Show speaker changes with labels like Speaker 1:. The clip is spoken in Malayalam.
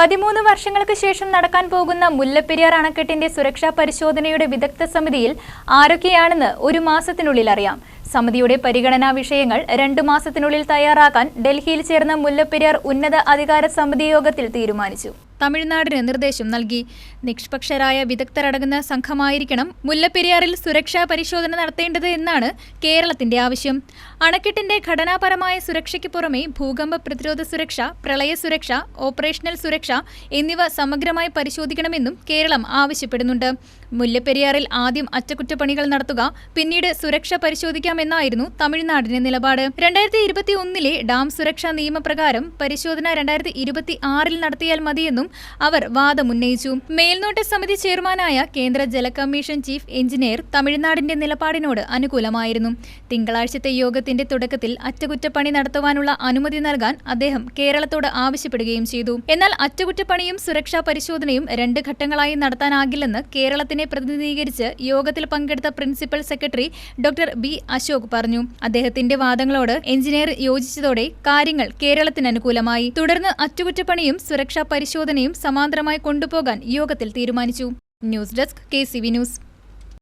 Speaker 1: പതിമൂന്ന് വർഷങ്ങൾക്ക് ശേഷം നടക്കാൻ പോകുന്ന മുല്ലപ്പെരിയാർ അണക്കെട്ടിന്റെ സുരക്ഷാ പരിശോധനയുടെ വിദഗ്ധ സമിതിയിൽ ആരൊക്കെയാണെന്ന് ഒരു മാസത്തിനുള്ളിൽ അറിയാം. സമിതിയുടെ പരിഗണനാ വിഷയങ്ങൾ രണ്ടു മാസത്തിനുള്ളിൽ തയ്യാറാക്കാൻ ഡൽഹിയിൽ ചേർന്ന മുല്ലപ്പെരിയാർ ഉന്നത അധികാര സമിതി യോഗത്തിൽ തീരുമാനിച്ചു. തമിഴ്നാടിന് നിർദ്ദേശം നൽകി. നിഷ്പക്ഷരായ വിദഗ്ധരടങ്ങുന്ന സംഘമായിരിക്കണം മുല്ലപ്പെരിയാറിൽ സുരക്ഷാ പരിശോധന നടത്തേണ്ടത് എന്നാണ് കേരളത്തിന്റെ ആവശ്യം. അണക്കെട്ടിന്റെ ഘടനാപരമായ സുരക്ഷയ്ക്ക് പുറമെ ഭൂകമ്പ പ്രതിരോധ സുരക്ഷ പ്രളയ സുരക്ഷ ഓപ്പറേഷണൽ സുരക്ഷ എന്നിവ സമഗ്രമായി പരിശോധിക്കണമെന്നും കേരളം ആവശ്യപ്പെടുന്നുണ്ട്. മുല്ലപ്പെരിയാറിൽ ആദ്യം അറ്റകുറ്റപ്പണികൾ നടത്തുക പിന്നീട് സുരക്ഷ പരിശോധിക്കാമെന്നായിരുന്നു തമിഴ്നാടിന്റെ നിലപാട്. രണ്ടായിരത്തി ഇരുപത്തി ഡാം സുരക്ഷാ നിയമപ്രകാരം പരിശോധന രണ്ടായിരത്തി ഇരുപത്തി ആറിൽ നടത്തിയാൽ മതിയെന്നും അവർ വാദമുന്നയിച്ചു മേൽനോട്ട സമിതി ചെയർമാനായ കേന്ദ്ര ജല കമ്മീഷൻ ചീഫ് എഞ്ചിനീയർ തമിഴ്നാടിന്റെ നിലപാടിനോട് അനുകൂലമായിരുന്നു. തിങ്കളാഴ്ചത്തെ യോഗത്തിന്റെ തുടക്കത്തിൽ അറ്റകുറ്റപ്പണി നടത്തുവാനുള്ള അനുമതി നൽകാൻ അദ്ദേഹം കേരളത്തോട് ആവശ്യപ്പെടുകയും ചെയ്തു. എന്നാൽ അറ്റകുറ്റപ്പണിയും സുരക്ഷാ പരിശോധനയും രണ്ട് ഘട്ടങ്ങളായി നടത്താനാകില്ലെന്ന് കേരളത്തിനെ പ്രതിനിധീകരിച്ച് യോഗത്തിൽ പങ്കെടുത്ത principal secretary doctor B Ashok പറഞ്ഞു. അദ്ദേഹത്തിന്റെ വാദങ്ങളോട് എഞ്ചിനീയർ യോജിച്ചതോടെ കാര്യങ്ങൾ കേരളത്തിന് അനുകൂലമായി. തുടർന്ന് അറ്റകുറ്റപ്പണിയും സുരക്ഷാ പരിശോധനയും സമാന്തരമായി കൊണ്ടുപോകാൻ യോഗത്തിൽ തീരുമാനിച്ചു. News desk K news.